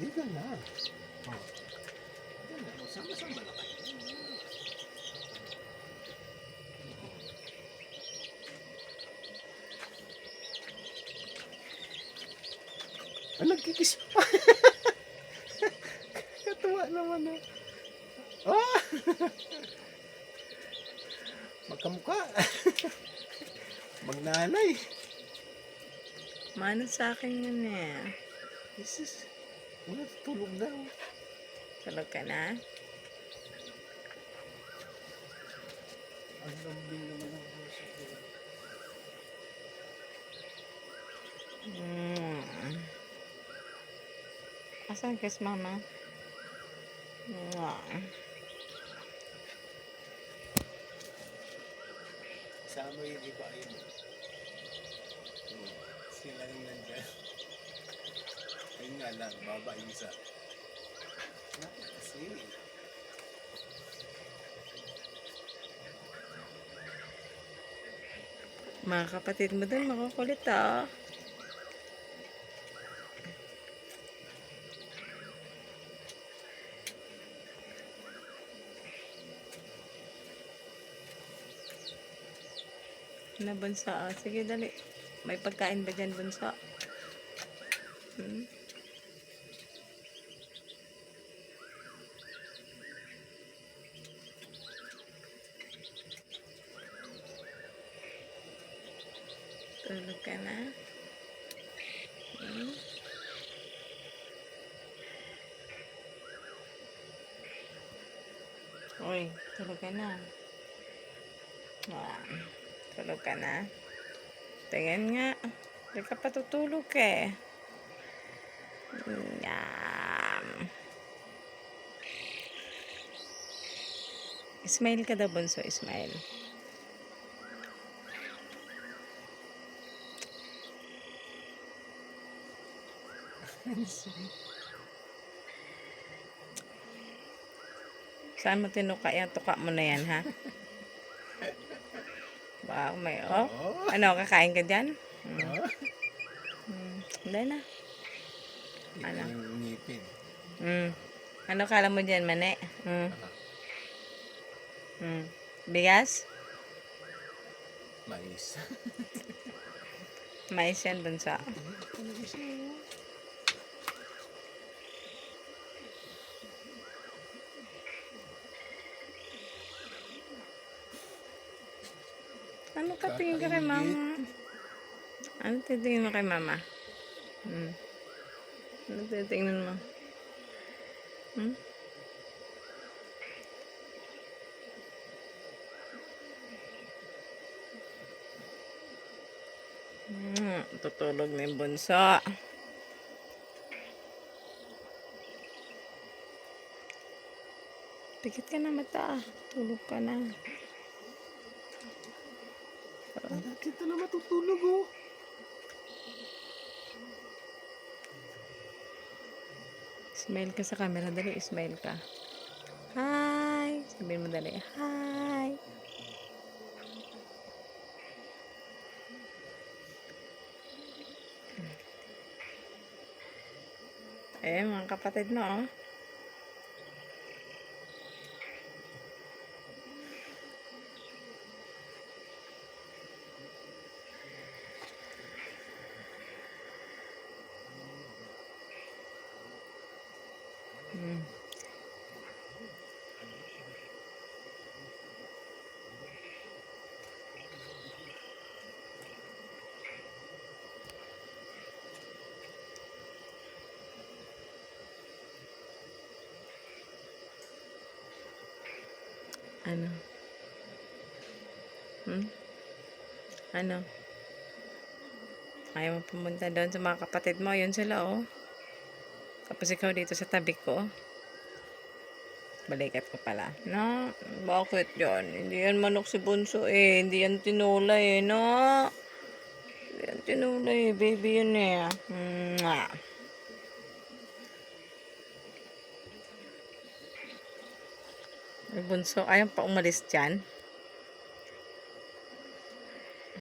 Liga na. Oh. Liga na. O, Sama-sama na kayo. Ah, nagkikis pa. Katuwa naman ah. Oh! Magkamukha. Magnanay. Mano sa akin yun eh. Jesus. Wala, tulog daw. Tulog ka na? Ang lambing naman ang ko. Mm. Asan kiss mama? Mwah. Sama yung iba yun. Hmm, Sila yung nandyan. Ayun nga lang, baba yung isa. Bakit kasi? Mga kapatid mo dun, makukulit ah. Na bunsa ah. Sige, dali. May pagkain ba dyan, bunsa? Hmm? Tulog ka na? Hmm? Uy, tulog ka na. Ah, tulog ka na. Tingnan nga. Hindi ka pa tutulog eh. Yum. Smile ka daw, Bunso. Smile. Saan mo tinuka yan? Tuka mo na yan, ha? Wow, may oh. Oh. Ano, kakain ka dyan? Ah, Hmm. Hindi na. Ano? Ngipin. Hmm. Ano kala mo dyan, mane? Hmm. Hmm. Bigas? Mais. Mais yan dun sa... Ano ka tingin ka kay mama? Ano titingin mo kay mama? Hmm. Ano titingnan mo? Hmm? Hmm, tutulog na yung bunso. Pikit ka na mata. Tulog ka na. Kita na matutulog oh. Smile ka sa camera. Dali, smile ka. Hi! Sabihin mo dali. Hi! Eh, mga kapatid mo, oh. Hmm. Ano? Hmm? Ano? Ayaw mo pumunta doon sa mga kapatid mo. Yun sila, oh. Tapos ikaw dito sa tabi ko. Balikat ko pala. No? Bakit yan? Hindi yan manok si Bunso eh. Hindi yan tinulay eh, no? Hindi yan tinulay eh. Baby yun eh. Mwah. Bunso, ayaw pa umalis dyan.